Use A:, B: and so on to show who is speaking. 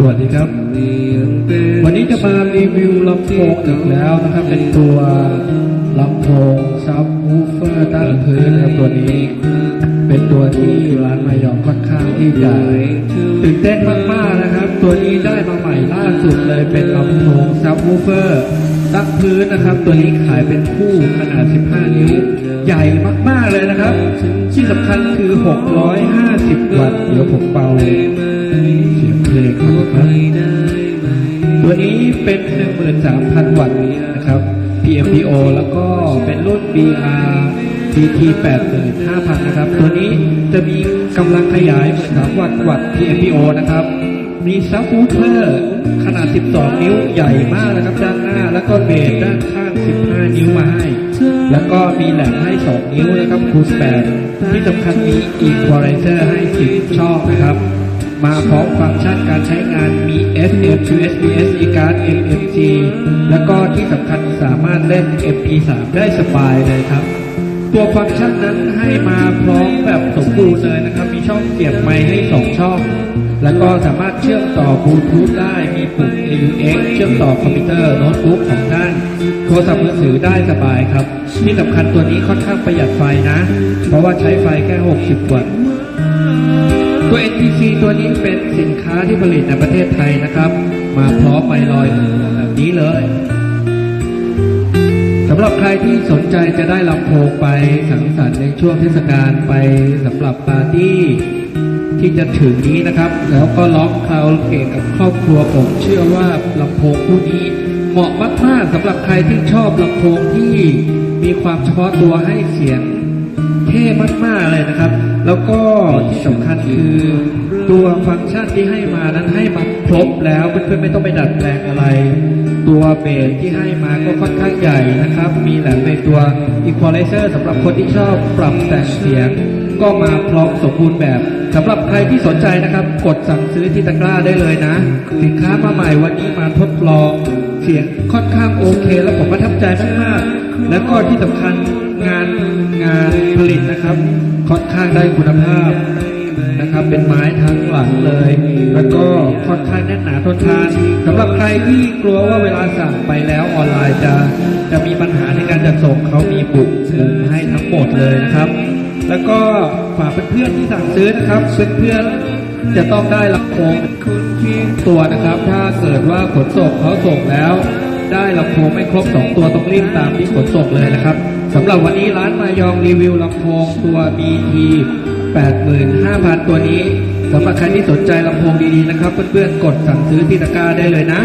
A: สวัสดีครับ วันนี้จะมารีวิวลำโพงอีกแล้วนะครับ เป็นตัวลำโพงซับวูเฟอร์ตั้งพื้นนะครับตัวนี้ เป็นตัวที่ร้านมายองค่อนข้างที่จะตื่นเต้นมากๆนะครับ ตัวนี้ได้มาใหม่ล่าสุดเลยเป็นลำโพงซับวูเฟอร์ตั้งพื้นนะครับ ตัวนี้ขายเป็นคู่ขนาด 15 นิ้ว ใหญ่มากๆเลยนะครับ ที่สำคัญคือ 650 วัตต์เดี๋ยวผมเบา เสียงเลงก่อนนะครับตัวนี้เป็น 13,000 วัตต์นะครับ PMPO แล้วก็เป็นรุ่น BR DT 85,000 นะครับ ตัวนี้จะมีกำลังขยาย13วัตต์วัตต์ PMPO นะครับ มีซับวูเฟอร์ขนาด 12 นิ้วใหญ่มากนะครับ ด้านหน้า แล้วก็เบสด้านข้าง 15 นิ้วมาให้ แล้วก็มีแหลมให้ 2 นิ้วนะครับคูณ8ที่สำคัญมี Equalizer ให้ 10 ช่องนะครับ มาพร้อมฟังก์ชันการใช้งานมี FM USB SD card MMC แล้วก็ที่สำคัญสามารถเล่น MP3 ได้สบายเลยครับ ตัวฟังก์ชันนั้นให้มาพร้อมแบบสมบูรณ์เลยนะครับ มีช่องเสียบไมค์ให้ 2 ช่อง แล้วก็สามารถเชื่อมต่อบลูทูธได้ มีปุ่ม AUX เชื่อมต่อคอมพิวเตอร์โน้ตบุ๊กของท่านโทรศัพท์มือถือได้สบายครับ ที่สำคัญตัวนี้ค่อนข้างประหยัดไฟนะ เพราะว่าใช้ไฟแค่ 60 วัตต์ ตัว NTC ตัวนี้เป็นสินค้าที่ผลิตในประเทศไทยนะครับ มาพร้อมไมลอยแบบนี้เลยสำหรับใครที่สนใจจะได้ลำโพงไปสังสรรค์ในช่วงเทศกาลไปสำหรับปาร์ตี้ที่จะถึงนี้นะครับ แล้วก็ล็อกคาราโอเกะกับครอบครัวผมเชื่อว่าลำโพงคู่นี้เหมาะมากๆสำหรับใครที่ชอบลำโพงที่มีความเฉพาะตัวให้เสียงเท่มากๆเลยนะครับ แล้วก็ คือตัวฟังก์ชันที่ให้มานั้นให้มาครบแล้วเพื่อนๆไม่ต้องไปดัดแปลงอะไร ตัวเบสที่ให้มาก็ค่อนข้างใหญ่นะครับ มีแหลมในตัว Equalizer สำหรับคนที่ชอบปรับแต่งเสียง ก็มาพร้อมสมบูรณ์แบบสำหรับใครที่สนใจนะครับ กดสั่งซื้อที่ตะกร้าได้เลยนะ สินค้ามาใหม่วันนี้มาทดลอง เสียงค่อนข้างโอเค แล้วผมประทับใจมากๆแล้วก็ที่สำคัญงานงานผลิตนะครับ ค่อนข้างได้คุณภาพ นะครับ เป็นไม้ทั้งหลังเลย แล้วก็ค่อนข้างแน่นหนาทนทานสำหรับใครที่กลัวว่าเวลาสั่งไปแล้วออนไลน์จะจะมีปัญหาในการจัดส่งเขามีบุกมุมให้ทั้งหมดเลยนะครับ แล้วก็ฝากเพื่อนๆที่สั่งซื้อนะครับเพื่อนๆจะต้องได้ลำโพงตัวนะครับ ถ้าเกิดว่าขนส่งเขาส่งแล้ว ได้ลำโพงไม่ครบ 2 ตัวต้องรีบตามที่ขนส่งเลยนะครับำหรับวันนี้ร้านมายองรีวิวลำโพงตัว BT 85,000 ตัวนี้สำหรับใครที่สนใจลำโพงดีๆนะครับ เพื่อนๆ กดสั่งซื้อที่ตะกร้าได้เลยนะ